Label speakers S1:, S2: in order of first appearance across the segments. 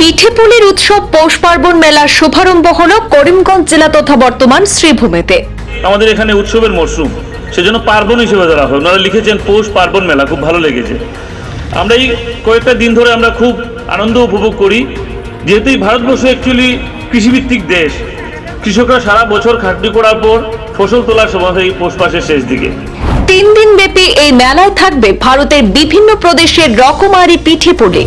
S1: পিঠে পুলির উৎসব পৌষ পার্বণ মেলার শুভারম্ভ হল করিমগঞ্জ জেলা তথা বর্তমান শ্রীভূমিতে।
S2: আমাদের এখানে উৎসবের মরশুম সেজন্য পার্বণ হিসেবে ধরা হয়। ওনারা লিখেছেন পৌষ পার্বণ মেলা খুব ভালো লেগেছে। আমরা এই কয়েকটা দিন ধরে আমরা খুব আনন্দ উপভোগ করি যেহেতু এই ভারতবর্ষ অ্যাকচুয়ালি কৃষিভিত্তিক দেশ। কৃষকরা সারা বছর খাটনি করার পর ফসল তোলার সময় হয় এই পৌষ মাসের শেষ দিকে।
S1: তিন দিন ব্যাপী এই মেলায় থাকবে ভারতের বিভিন্ন প্রদেশের রকমারি পিঠে পুলি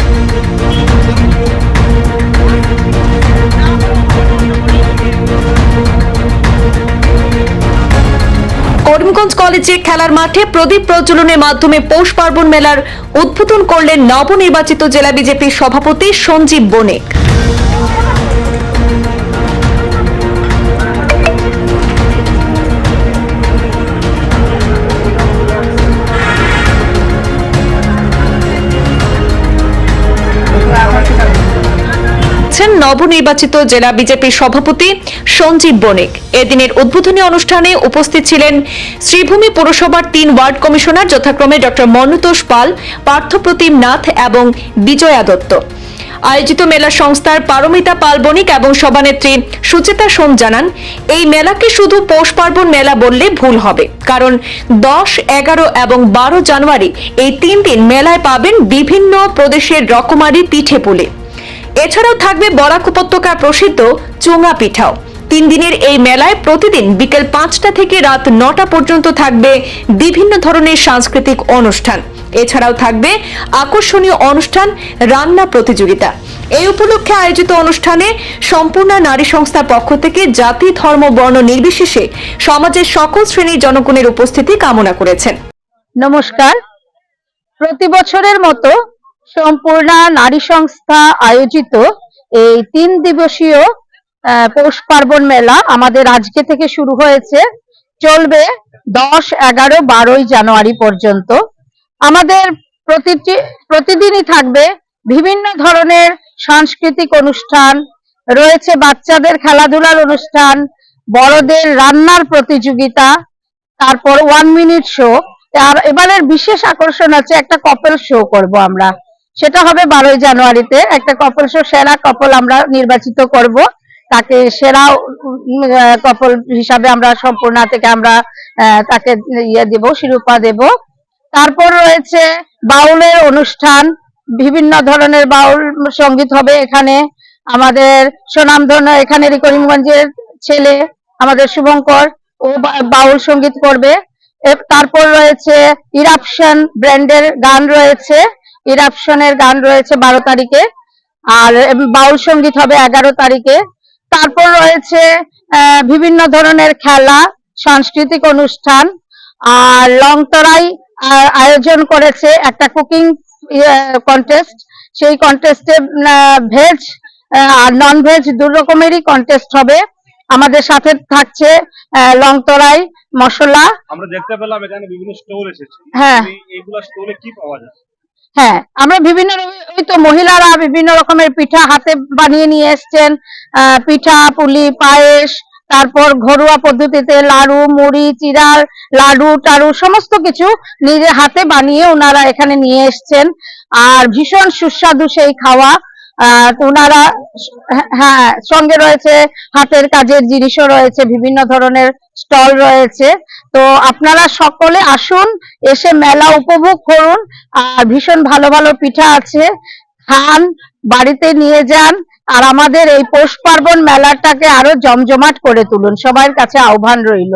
S1: করিমগঞ্জ কলেজে খেলার মাঠে প্রদীপ প্রজ্বলনের মাধ্যমে পৌষ পার্বণ মেলার উদ্বোধন করলেন নবনির্বাচিত জেলা বিজেপির সভাপতি সঞ্জীব বণিক। ছিলেন নবনির্বাচিত জেলা বিজেপির সভাপতি সঞ্জীব বণিক। এদিনের উদ্বোধনী অনুষ্ঠানে উপস্থিত ছিলেন শ্রীভূমি পৌরসভার তিন ওয়ার্ড কমিশনার যথাক্রমে ডক্টর মনুতোষ পাল পার্থপ্রতিম নাথ এবং বিজয়া দত্ত। আয়োজিত মেলা সংস্থার পারমিতা পাল বণিক এবং সভানেত্রী সুচেতা সোম জানান, এই মেলাকে শুধু পৌষ পার্বণ মেলা বললে ভুল হবে। কারণ দশ, এগারো এবং বারো জানুয়ারি এই তিন দিন মেলায় পাবেন বিভিন্ন প্রদেশের রকমারি পিঠে পুলি। এছাড়াও থাকবে বরাক উপত্যকার প্রসিদ্ধ চুঙা পিঠাও। তিন দিনের এই মেলায় প্রতিদিন বিকেল পাঁচটা থেকে রাত নটা পর্যন্ত থাকবে বিভিন্ন ধরনের সাংস্কৃতিক অনুষ্ঠান। এছাড়াও থাকবে আকর্ষণীয় অনুষ্ঠান, রান্না প্রতিযোগিতা। এই উপলক্ষে আয়োজিত অনুষ্ঠানে সম্পূর্ণ নারী সংস্থার পক্ষ থেকে জাতি, ধর্ম, বর্ণ নির্বিশেষে সমাজের সকল শ্রেণির জনগণের উপস্থিতি কামনা করেছেন।
S3: নমস্কার। প্রতি বছরের মতো সম্পূর্ণ নারী সংস্থা আয়োজিত এই তিন দিবসীয় পৌষ পার্বণ মেলা আমাদের আজকে থেকে শুরু হয়েছে। চলবে দশ, এগারো, বারোই জানুয়ারি পর্যন্ত। আমাদের প্রতিটি, প্রতিদিনই থাকবে বিভিন্ন ধরনের সাংস্কৃতিক অনুষ্ঠান। রয়েছে বাচ্চাদের খেলাধুলার অনুষ্ঠান, বড়দের রান্নার প্রতিযোগিতা, তারপর ওয়ান মিনিট শো আর এবারের বিশেষ আকর্ষণ আছে একটা কপল শো করব আমরা। সেটা হবে বারোই জানুয়ারিতে। একটা কপল শো সেরা কপল আমরা নির্বাচিত করব। তাকে সেরা কপল হিসাবে আমরা সম্পূর্ণ থেকে আমরা তাকে ইয়ে দেব, শিরোপা দেব। তারপর রয়েছে বাউলের অনুষ্ঠান। বিভিন্ন ধরনের বাউল সংগীত হবে এখানে। আমাদের সুনামধন্য এখানের করিমগঞ্জের ছেলে, আমাদের শুভঙ্কর। ও বাউল সংগীত করবে। তারপর রয়েছে ইরাপশন ব্র্যান্ডের গান রয়েছে। ইরাপশনের গান রয়েছে বারো তারিখে। আর বাউল সংগীত হবে এগারো তারিখে। তারপর রয়েছে বিভিন্ন ধরনের খেলা সাংস্কৃতিক অনুষ্ঠান। আর লংতরাই আয়োজন করেছে একটা কুকিং কন্টেস্ট সেই কন্টেস্টে ভেজ আর নন ভেজ দু রকমেরই কন্টেস্ট হবে। আমাদের সাথে থাকছে লংতরাই মশলা।
S2: আমরা দেখতে পেলাম এখানে বিভিন্ন স্টোর এসেছে।
S3: হ্যাঁ।
S2: এইগুলো স্টোরে কি পাওয়া যায়?
S3: হ্যাঁ আমরা বিভিন্ন ওই তো মহিলারা বিভিন্ন রকমের পিঠা হাতে বানিয়ে নিয়ে এসছেন পিঠা, পুলি, পায়েস, তারপর ঘরোয়া পদ্ধতিতে লাড়ু, মুড়ি চিড়ার লাডু, টাড়ু, সমস্ত কিছু নিজের হাতে বানিয়ে ওনারা এখানে নিয়ে এসছেন। আর ভীষণ সুস্বাদু সেই খাওয়া ওনারা হ্যাঁ সঙ্গে রয়েছে, হাতের কাজের জিনিসও রয়েছে, বিভিন্ন ধরনের স্টল রয়েছে। তো আপনারা সকলে আসুন, এসে মেলা উপভোগ করুন। আর ভীষণ ভালো ভালো পিঠা আছে। খান, বাড়িতে নিয়ে যান। আর আমাদের এই পৌষ পার্বণ মেলাটাকে আরও জমজমাট করে তুলুন। সবার কাছে আহ্বান রইল।